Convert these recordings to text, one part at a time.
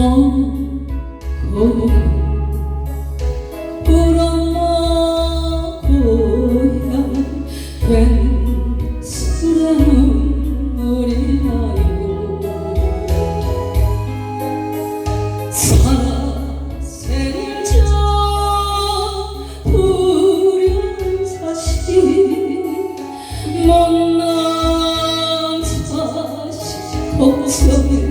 먹고 불어먹고야 괜스러 우리 아이고 살아생자 불연사시 못난 자식 없어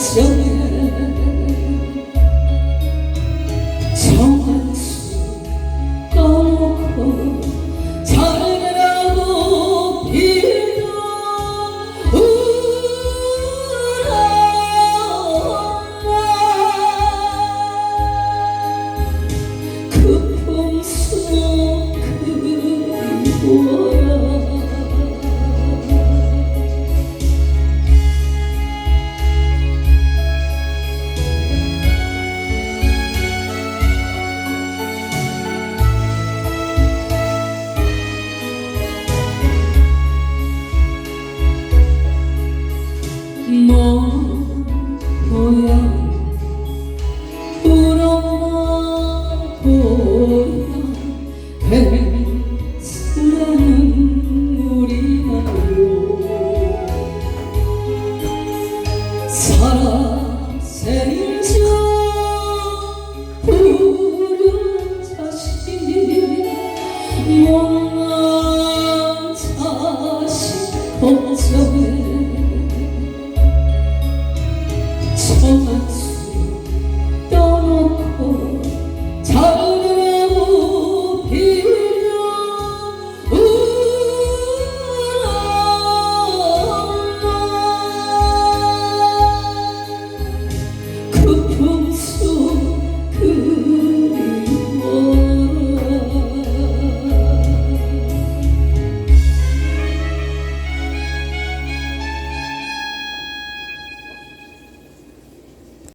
Sim. 부른 자신 모